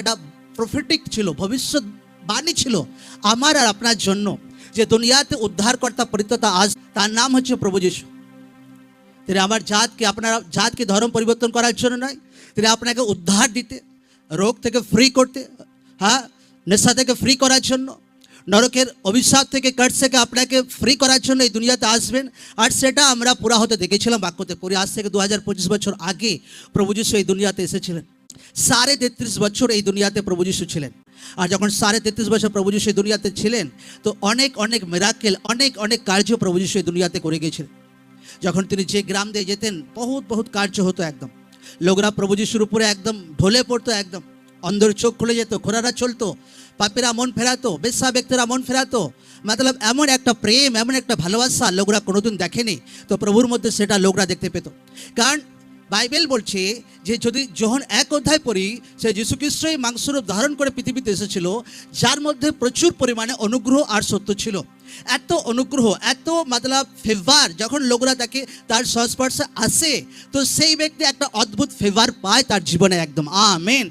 এটা প্রফিটিক ছিল ভবিষ্যৎ বাণী ছিল আমার আর আপনার জন্য যে দুনিয়াতে উদ্ধারকর্তা পরিত্রতা আজ তার নাম হচ্ছে প্রভু যিশু। তিনি আমার জাতকে, আপনার জাতকে ধর্ম পরিবর্তন করার জন্য নয়, তিনি আপনাকে উদ্ধার দিতে, রোগ থেকে ফ্রি করতে হ্যাঁ নেশা থেকে ফ্রি করার জন্য, নরকের অভিশাপ থেকে কার্স থেকে আপনাকে ফ্রি করার জন্য এই দুনিয়াতে আসবেন। আর সেটা আমরা পুরা হতে দেখেছিলাম বাক্যতে, পরে আজ থেকে দু বছর আগে প্রভু যিশু এই দুনিয়াতে এসেছিলেন। সাড়ে তেত্রিশ বছর এই দুনিয়াতে প্রভু যিশু ছিলেন। আর যখন সাড়ে তেত্রিশ বছর প্রভু যিশু দুনিয়াতে ছিলেন, তো অনেক অনেক মেরাকেল অনেক অনেক কার্য প্রভু যিশু এই দুনিয়াতে করে গিয়েছিলেন। যখন তিনি যে গ্রাম দিয়ে যেতেন, বহুত বহুত কার্য হতো একদম। লোকরা প্রভু যিশুর উপরে একদম ঢলে পড়তো একদম। অন্ধের চোখ খুলে যেত, ঘোড়ারা চলতো, পাপীরা মন ফেরাতো বেশ্যা ব্যক্তিরা মন ফেরাতো। মতলব এমন একটা প্রেম, এমন একটা ভালোবাসা লোকরা কোনোদিন দেখেনি। তো প্রভুর মধ্যে সেটা লোকরা দেখতে পেত। কারণ বাইবেল বলছে যে যদি যখন এক অধ্যায় পড়ি, সে যীশুখ্রিস্টই মাংসরূপ ধারণ করে পৃথিবীতে এসেছিল, যার মধ্যে প্রচুর পরিমাণে অনুগ্রহ আর সত্য ছিল। এত অনুগ্রহ, এত মতলব ফেভার যখন লোকরা তাকে, তার সংস্পর্শে আসে, তো সেই ব্যক্তি একটা অদ্ভুত ফেভার পায় তার জীবনে একদম। আমেন।